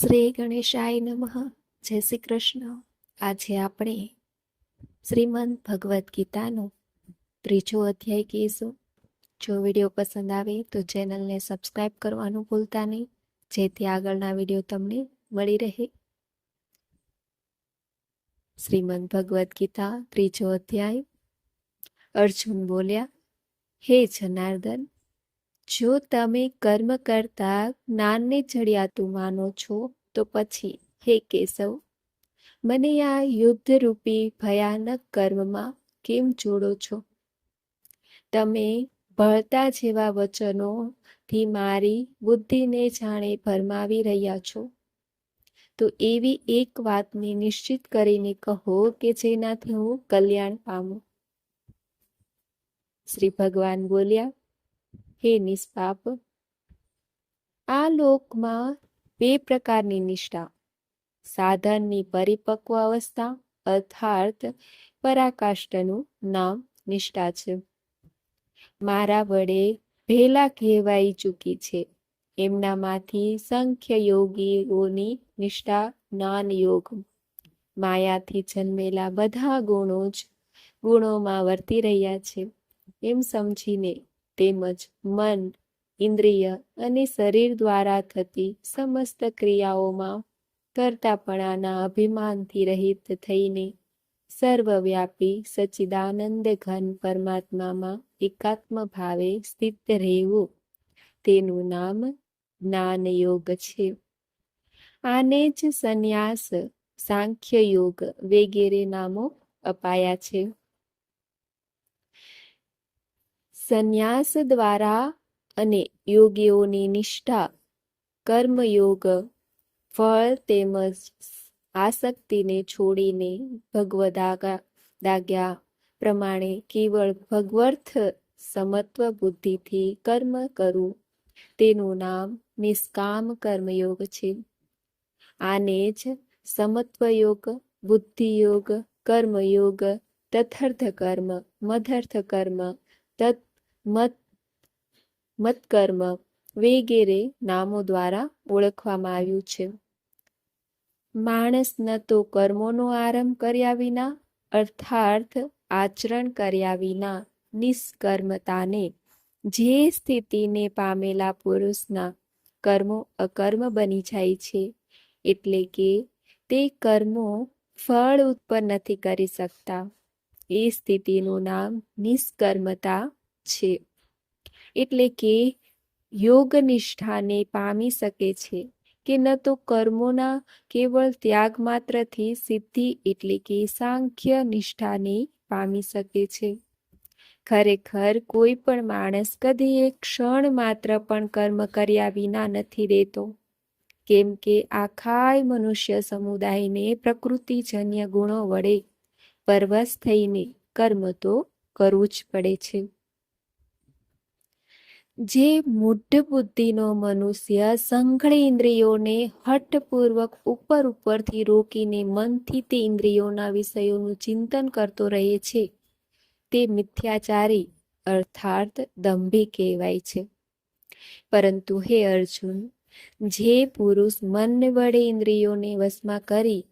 શ્રી ગણેશાય નમઃ. જય શ્રી કૃષ્ણ. આજે આપણે શ્રીમદ ભગવદ્ ગીતાનો ત્રીજો અધ્યાય કહીશું. જો વીડિયો પસંદ આવે તો ચેનલને સબસ્ક્રાઈબ કરવાનું ભૂલતા નહીં. જેથી આગળના વીડિયો તમને મળી રહે. શ્રીમદ ભગવદ્ ગીતા ત્રીજો અધ્યાય. અર્જુન બોલ્યા, હે જનાર્દન જો તમે કર્મ કરતા જ્ઞાનને ચડિયાતું માનો છો, તો પછી, હે કેશવ, મને આ યુદ્ધરૂપી ભયાનક કર્મમાં કેમ જોડો છો? તમે ભળતા જેવા વચનોથી મારી બુદ્ધિને જાણે ભરમાવી રહ્યા છો. તો એવી એક વાતને નિશ્ચિત કરીને કહો કે જેનાથી હું કલ્યાણ પામું. શ્રી ભગવાન બોલ્યા હે નિષ્પાપ. આ લોકમાં બે પ્રકારની નિષ્ઠા. સાધનની પરિપક્વ અવસ્થા અર્થાત પરાકાષ્ઠનું નામ નિષ્ઠા છે. મારા વડે ભેલા કહેવાઈ ચૂકી છે. એમનામાંથી સંખ્ય યોગીઓની નિષ્ઠા જ્ઞાન યોગ. માયાથી જન્મેલા બધા ગુણો જ ગુણોમાં વર્તી રહ્યા છે. એમ સમજીને તેમજ મન, ઇન્દ્રિય અને શરીર દ્વારા થતી સમસ્ત ક્રિયાઓમાં કરતાપણાના અભિમાનથી રહિત થઈને સર્વવ્યાપી સચિદાનંદ ઘન પરમાત્મામાં એકાત્મ ભાવે સ્થિત રહેવું તેનું નામ જ્ઞાન યોગ છે. આને જ સંન્યાસ સાંખ્ય યોગ વગેરે નામો અપાયા છે. સંન્યાસ દ્વારા અને યોગીઓની નિષ્ઠા, કર્મયોગ, ફળ તેમજ આસક્તિને છોડીને ભગવદાગા દાગ્યા પ્રમાણે કેવળ ભગવર્થ સમત્વ બુદ્ધિથી કર્મ કરવું તેનું નામ નિષ્કામ કર્મયોગ છે. આને જ સમત્વયોગ, બુદ્ધિયોગ, કર્મયોગ તથર્થ કર્મ મધર્થ કર્મ તત મત, મતકર્મ વગેરે નામો દ્વારા ઓળખવામાં આવ્યું છે. માણસ ન તો કર્મોનો આરંભ કર્યા વિના, અર્થાર્થ આચરણ કર્યા વિના નિષ્કર્મતાને, જે સ્થિતિને પામેલા પુરુષના કર્મો અકર્મ બની જાય છે, એટલે કે તે કર્મો ફળ ઉત્પન્ન નથી કરી શકતા. એ સ્થિતિનું નામ નિષ્કર્મતા છે. એટલે કે યોગ નિષ્ઠાને પામી શકે છે કે ન તો કર્મોના કેવળ ત્યાગ માત્રથી સિદ્ધિ એટલે કે સાંખ્ય નિષ્ઠાને પામી શકે છે. ખરેખર કોઈ પણ માણસ કદી એક ક્ષણ માત્ર પણ કર્મ કર્યા વિના નથી રહેતો. કેમ કે આખાય મનુષ્ય સમુદાયને પ્રકૃતિજન્ય ગુણો વડે પરવશ થઈને કર્મ તો કરવું જ પડે છે. જે મૂઢ બુદ્ધિનો મનુષ્ય સંઘળી ઇન્દ્રિયોને હઠપૂર્વક ઉપર ઉપરથી રોકીને મનથી તે ઇન્દ્રિયોના વિષયોનું ચિંતન કરતો રહે છે. તે મિથ્યાચારી અર્થાર્થ દંભી કહેવાય છે. પરંતુ હે અર્જુન, જે પુરુષ મન વડે ઇન્દ્રિયોને વશમાં કરી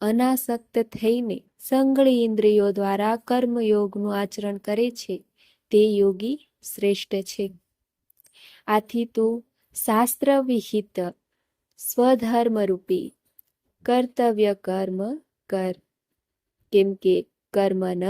અનાસક્ત થઈને સંઘળી ઇન્દ્રિયો દ્વારા કર્મયોગનું આચરણ કરે છે, તે યોગી શ્રેષ્ઠ છે. આથી તું શાસ્ત્ર વિહિત સ્વધર્મરૂપી કર્તવ્ય કર્મ કર. કેમ કે કર્મ ન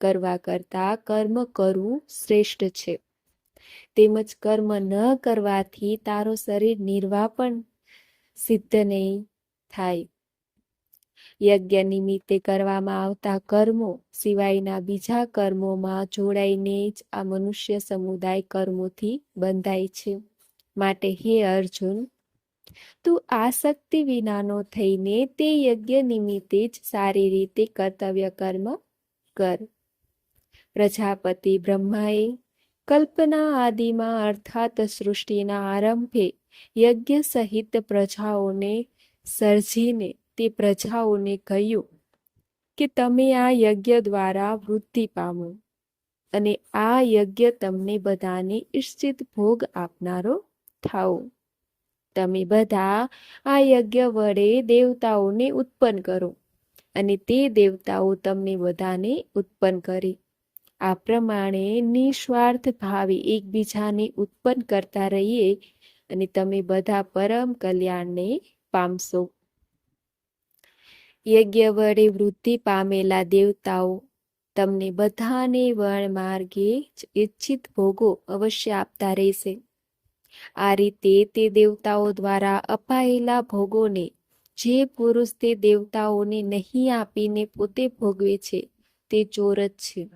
કરવા કરતા કર્મ કરવું શ્રેષ્ઠ છે. તેમજ કર્મ ન કરવાથી તારો શરીર નિર્વાપણ સિદ્ધ નહીં થાય. યજ્ઞ નિમિત્તે કરવામાં આવતા કર્મો સિવાયના બીજા કર્મોમાં જોડાઈને જ આ મનુષ્ય સમુદાય કર્મોથી બંધાય છે. માટે હે અર્જુન, તું આસક્તિ વિનાનો થઈને તે યજ્ઞ નિમિત્તે જ સારી રીતે કર્તવ્ય કર્મ કર. પ્રજાપતિ બ્રહ્માએ કલ્પના આદિમાં અર્થાત સૃષ્ટિના આરંભે યજ્ઞ સહિત પ્રજાઓને સર્જીને તે પ્રજાઓને કહ્યું કે તમે આ યજ્ઞ દ્વારા વૃદ્ધિ પામો અને આ યજ્ઞ તમને બધાને ઈશ્ચિત ભોગ આપનારો થાઓ. તમે બધા આ યજ્ઞ વડે દેવતાઓને ઉત્પન્ન કરો અને તે દેવતાઓ તમને બધાને ઉત્પન્ન કરે. આ પ્રમાણે નિસ્વાર્થ ભાવે એકબીજાને ઉત્પન્ન કરતા રહીએ અને તમે બધા પરમ કલ્યાણને પામશો. યજ્ઞ વડે વૃદ્ધિ પામેલા દેવતાઓ તમને બધાને વણ માર્ગે જ ઈચ્છિત ભોગો અવશ્ય આપતા રહેશે. આ રીતે તે દેવતાઓ દ્વારા અપાયેલા ભોગોને જે પુરુષ તે દેવતાઓને નહીં આપીને પોતે ભોગવે છે, તે ચોર જ છે.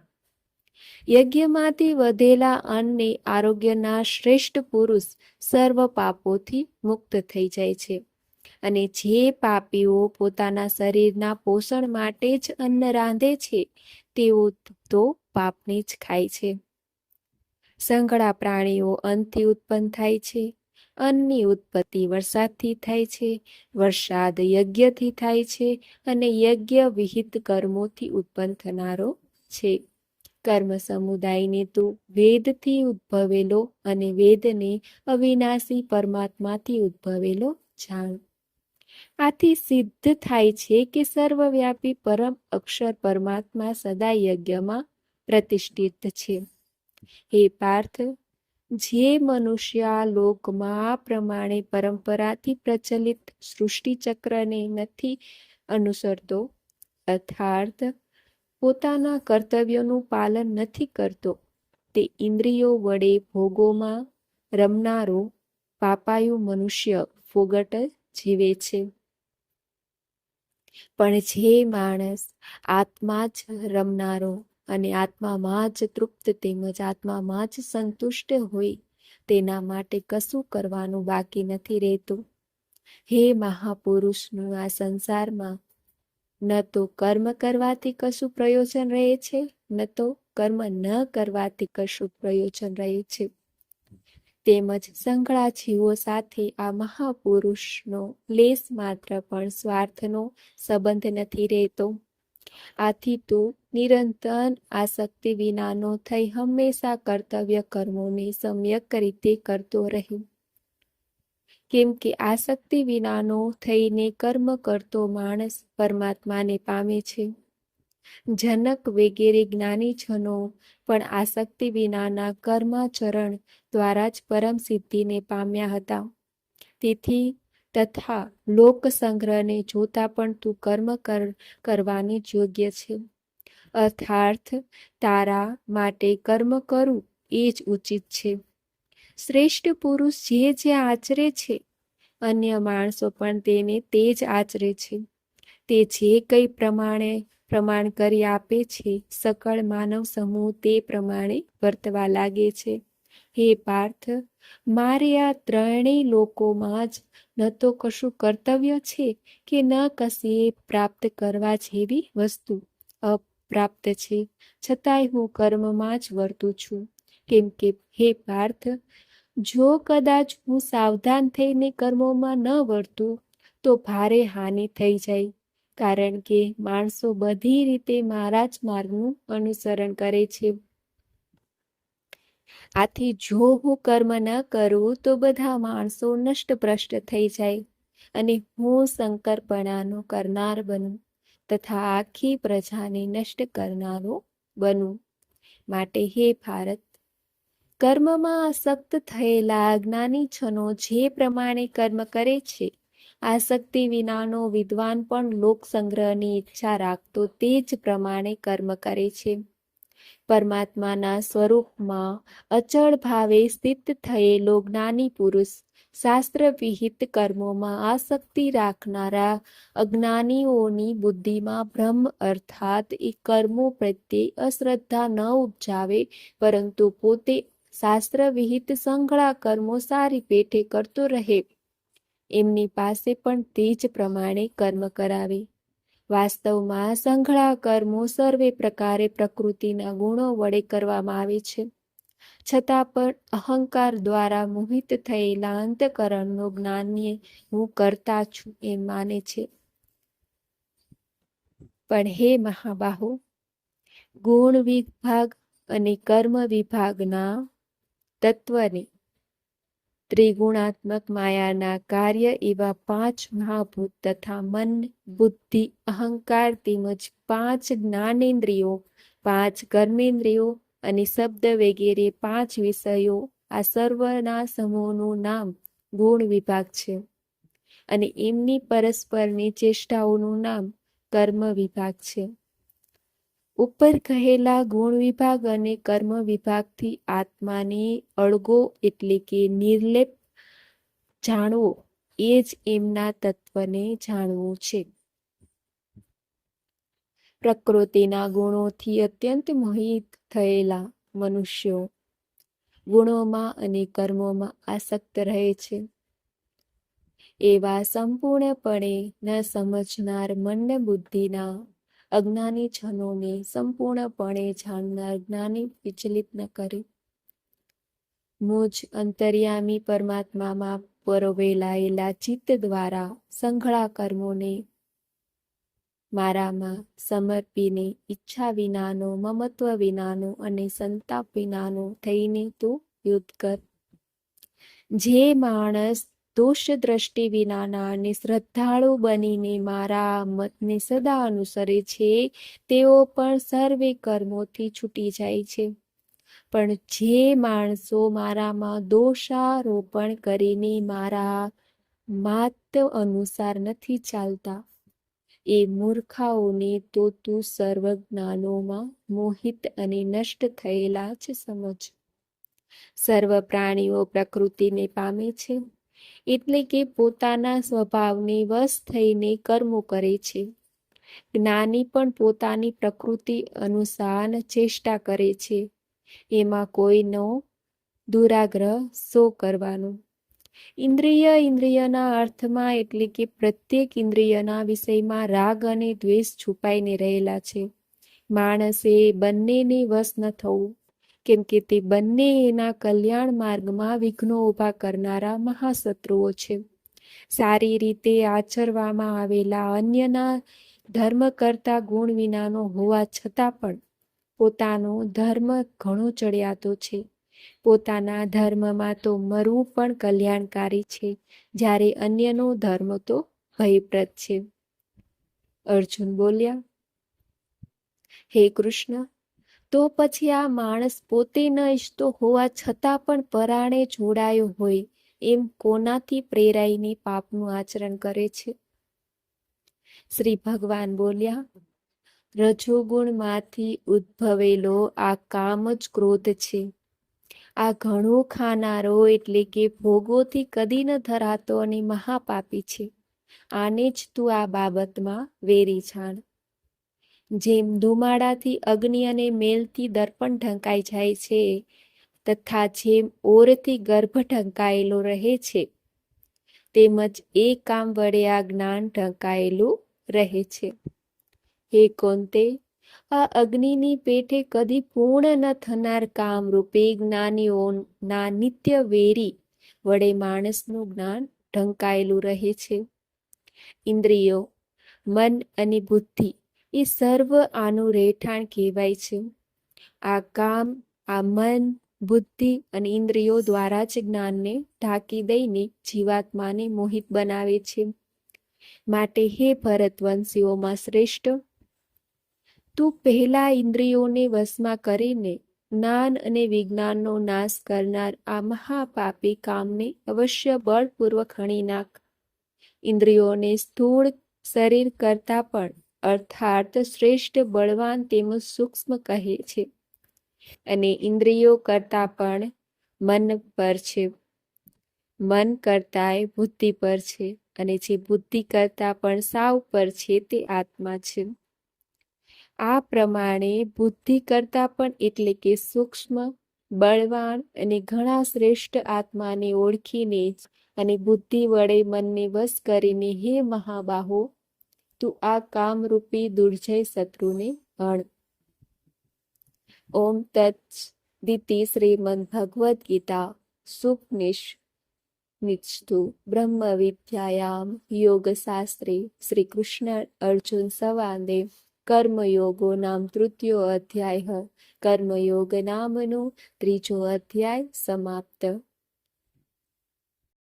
યજ્ઞમાંથી વધેલા અન્નને આરોગ્યના શ્રેષ્ઠ પુરુષ સર્વ પાપોથી મુક્ત થઈ જાય છે. અને જે પાપીઓ પોતાના શરીરના પોષણ માટે જ અન્ન રાંધે છે, તેઓ તો પાપને જ ખાય છે. સંઘળા પ્રાણીઓ અન્નથી ઉત્પન્ન થાય છે. અન્નની ઉત્પત્તિ વરસાદથી થાય છે, વરસાદ યજ્ઞથી થાય છે અને યજ્ઞ વિહિત કર્મોથી ઉત્પન્ન થનારો છે. કર્મ સમુદાયને તો વેદથી ઉદ્ભવેલો અને વેદને અવિનાશી પરમાત્માથી ઉદ્ભવેલો જાણ. આથી સિદ્ધ થાય છે કે સર્વવ્યાપી પરમ અક્ષર પરમાત્મા સદા યજ્ઞમાં પ્રતિષ્ઠિત છે. હે પાર્થ, જે મનુષ્ય લોકમાં આ પ્રમાણે પરંપરાથી પ્રચલિત સૃષ્ટિચક્રને નથી અનુસરતો અર્થાર્થ પોતાના કર્તવ્યોનું પાલન નથી કરતો, તે ઇન્દ્રિયો વડે ભોગોમાં રમનારો પાપાયુ મનુષ્ય ફોગટ જીવે છે. પણ જે માણસ આત્મા જ રમનારો અને આત્મામાં જ તૃપ્ત તેમજ આત્મામાં જ સંતુષ્ટ હોય, તેના માટે કશું કરવાનું બાકી નથી રહેતું. હે મહાપુરુષનું આ સંસારમાં ન તો કર્મ કરવાથી કશું પ્રયોજન રહે છે, ન તો કર્મ ન કરવાથી કશું પ્રયોજન રહે છે. તેમજ સંકળા જીવો સાથે આ મહાપુરુષનો લેસ માત્ર પણ સ્વાર્થનો સંબંધ નથી રહેતો. આથી તું નિરંતર આસક્તિ વિનાનો થઈ હંમેશા કર્તવ્ય કર્મોને સમ્યક રીતે કરતો રહી કેમ કે આસક્તિ વિનાનો થઈને કર્મ કરતો માણસ પરમાત્માને પામે છે. જનક વગેરે જ્ઞાનીજનો પણ આસક્તિ વિનાના કર્માચરણ દ્વારા જ પરમ સિદ્ધિને પામ્યા હતા. તેથી તથા લોક સંગ્રહને જોતા પણ તું કર્મ કર, કરવાની યોગ્ય છે. અર્થાર્થ, તારા માટે કર્મ કરવું એ જ ઉચિત છે. શ્રેષ્ઠ પુરુષ જે જે આચરે છે, અન્ય માણસો પણ તેને તે જ આચરે છે. તે જે કંઈ પ્રમાણે પ્રમાણ કરી આપે છે. સકળ માનવ સમૂહ તે પ્રમાણે વર્તવા લાગે છે. હે પાર્થ, મારે આ ત્રણેય લોકોમાં જ ન તો કશું કર્તવ્ય છે કે ન કશીએ પ્રાપ્ત કરવા જેવી વસ્તુ અપ્રાપ્ત છે. છતાંય હું કર્મમાં જ વર્તું છું. કેમ કે, હે પાર્થ, જો કદાચ હું સાવધાન થઈને કર્મોમાં ન વર્તું, તો ભારે હાનિ થઈ જાય. કારણ કે માણસો બધી રીતે મારા જ માર્ગનું અનુસરણ કરે છે. આથી જો હું કર્મ ન કરું તો બધા માણસો નષ્ટભ્રષ્ટ થઈ જાય અને હું શંકરપણાનો કરનાર બનું તથા આખી પ્રજાને નષ્ટ કરનારો બનું. માટે હે ભારત, કર્મમાં આસક્ત થયેલા જ્ઞાની છનો જે પ્રમાણે કર્મ કરે છે આસક્તિ વિનાનો વિદ્વાન પણ લોક સંગ્રહની ઈચ્છા રાખતો તે જ પ્રમાણે કર્મ કરે છે. પરમાત્માના સ્વરૂપમાં અચળ ભાવે સ્થિત થયેલો જ્ઞાની પુરુષ શાસ્ત્ર વિહિત કર્મોમાં આસક્તિ રાખનારા અજ્ઞાનીઓની બુદ્ધિમાં ભ્રમ અર્થાત એ કર્મો પ્રત્યે અશ્રદ્ધા ન ઉપજાવે, પરંતુ પોતે શાસ્ત્ર વિહિત સંઘળા કર્મો સારી પેઠે કરતો રહે. એમની પાસે પણ તે જ પ્રમાણે કર્મ કરાવે. વાસ્તવમાં સંઘળા કર્મો સર્વે પ્રકારે પ્રકૃતિના ગુણો વડે કરવામાં આવે છે. છતાં પણ અહંકાર દ્વારા મોહિત થયેલા અંતકરણનું જ્ઞાનને હું કરતા છું એમ માને છે. પણ હે મહાબાહુ, ગુણ વિભાગ અને કર્મ વિભાગના તત્વને ત્રિગુણાત્મક માયાના કાર્ય એવા પાંચ મહાભૂત તથા મન, બુદ્ધિ, અહંકાર તેમજ પાંચ જ્ઞાનેન્દ્રિયો, પાંચ કર્મેન્દ્રિયો અને શબ્દ વગેરે પાંચ વિષયો આ સર્વના સમૂહનું નામ ગુણ વિભાગ છે. અને એમની પરસ્પરની ચેષ્ટાઓનું નામ કર્મ વિભાગ છે. ઉપર કહેલા ગુણ વિભાગ અને કર્મ વિભાગથી આત્માને અળગો એટલે કે નિર્લેપ જાણવો, એ જ એમના તત્વને જાણવું છે. પ્રકૃતિના ગુણોથી અત્યંત મોહિત થયેલા મનુષ્યો ગુણોમાં અને કર્મોમાં આસક્ત રહે છે. એવા સંપૂર્ણપણે ન સમજનાર મન બુદ્ધિના અજ્ઞાની જનોને સંપૂર્ણપણે જાણનાર જ્ઞાની વિચલિત ન કરે. મુજ અંતર્યામી પરમાત્મામાં પરોવેલાયેલા ચિત્ત દ્વારા સંઘળા કર્મોને મારામાં સમર્પીને ઈચ્છા વિનાનો, મમત્વ વિનાનો અને સંતાપ વિનાનો થઈને તું યુદ્ધ કર. જે માણસ દોષ દ્રષ્ટિ વિનાના અને શ્રદ્ધાળુ બનીને મારા મતને સદા અનુસરે છે, તેઓ પણ સર્વે કર્મોથી છૂટી જાય છે. પણ જે માણસો મારામાં દોષારોપણ કરીને મારા માત અનુસાર નથી ચાલતા, એ મૂર્ખાઓને તો તું સર્વ જ્ઞાનોમાં મોહિત અને નષ્ટ થયેલા જ સમજ. સર્વ પ્રાણીઓ પ્રકૃતિને પામે છે. એટલે કે પોતાના સ્વભાવને વશ થઈને કર્મો કરે છે. જ્ઞાની પણ પોતાની પ્રકૃતિ અનુસાર ચેષ્ટા કરે છે. એમાં કોઈનો દુરાગ્રહ સો કરવાનો? ઇન્દ્રિય ઇન્દ્રિયના અર્થમાં એટલે કે પ્રત્યેક ઇન્દ્રિયના વિષયમાં રાગ અને દ્વેષ છુપાઈને રહેલા છે. માણસે બંનેને વશ ન થવું. કેમ કે તે બંને એના કલ્યાણ માર્ગમાં વિઘ્નો ઊભા કરનારા મહાશત્રુઓ છે. સારી રીતે આચરવામાં આવેલા અન્યના ધર્મ કરતા ગુણ વિનાનો હોવા છતાં પણ પોતાનો ધર્મ ઘણો ચડિયાતો છે. પોતાના ધર્મમાં તો મરવું પણ કલ્યાણકારી છે, જ્યારે અન્યનો ધર્મ તો ભયપ્રદ છે. અર્જુન બોલ્યા, હે કૃષ્ણ તો પછી આ માણસ પોતે ન ઈચ્છતો હોવા છતાં પણ પરાણે જોડાયો હોય, એમ કોનાથી પ્રેરાઈને પાપનું આચરણ કરે છે? શ્રી ભગવાન બોલ્યા, રજોગુણમાંથી ઉદ્ભવેલો આ કામ જ ક્રોધ છે. આ ઘણો ખાનારો એટલે કે ભોગોથી કદી ન ધરાતો અને મહાપાપી છે. આને જ તું આ બાબતમાં વેરી છાણ જેમ ધુમાડાથી અગ્નિ અને મેલથી દર્પણ ઢંકાઈ જાય છે, તથા જેમ ઓરથી ગર્ભ ઢંકાયેલો રહે છે, તેમજ એ કામ વડે આ જ્ઞાન ઢંકાયેલું રહે છે. હે કોંતે, આ અગ્નિની પેઠે કદી પૂર્ણ ન થનાર કામ રૂપે જ્ઞાનીઓના નિત્ય વેરી વડે માણસનું જ્ઞાન ઢંકાયેલું રહે છે. ઇન્દ્રિયો, મન અને બુદ્ધિ એ સર્વ આનું રહેઠાણ કહેવાય છે. આ કામ, આ મન, બુદ્ધિ અને ઇન્દ્રિયો દ્વારા જ જ્ઞાનને ઢાંકી દઈને જીવાત્માને મોહિત બનાવે છે. માટે હે ભરતવંશીઓમાં શ્રેષ્ઠ, તું પહેલા ઇન્દ્રિયોને વશમાં કરીને જ્ઞાન અને વિજ્ઞાનનો નાશ કરનાર આ મહાપાપી કામને અવશ્ય બળપૂર્વક હણી નાખ. ઇન્દ્રિયોને સ્થૂળ શરીર કરતા પણ અર્થાત શ્રેષ્ઠ બળવાન તેમજ સૂક્ષ્મ કહે છે. અને ઇન્દ્રિયો કરતા પણ મન પર છે. મન કરતાંય બુદ્ધિ પર છે અને જે બુદ્ધિ કરતા પણ સાવ પર છે તે આત્મા છે. આ પ્રમાણે બુદ્ધિ કરતા પણ એટલે કે સૂક્ષ્મ, બળવાન અને ઘણા શ્રેષ્ઠ આત્માને ઓળખીને અને બુદ્ધિ વડે મનને વશ કરીને હે મહાબાહો તું આ કામરૂપી દુર્જય શત્રુને ભણ. ઓમ તત્ શ્રીમદ ભગવદ્ ગીતા. સુપનિષ નિષ્ઠુ બ્રહ્મ વિદ્યાયામ યોગશાસ્ત્રે શ્રી કૃષ્ણ અર્જુન સંવાદે કર્મયોગો નામ તૃતીયો અધ્યાય. કર્મયોગ નામનો ત્રીજો અધ્યાય સમાપ્ત.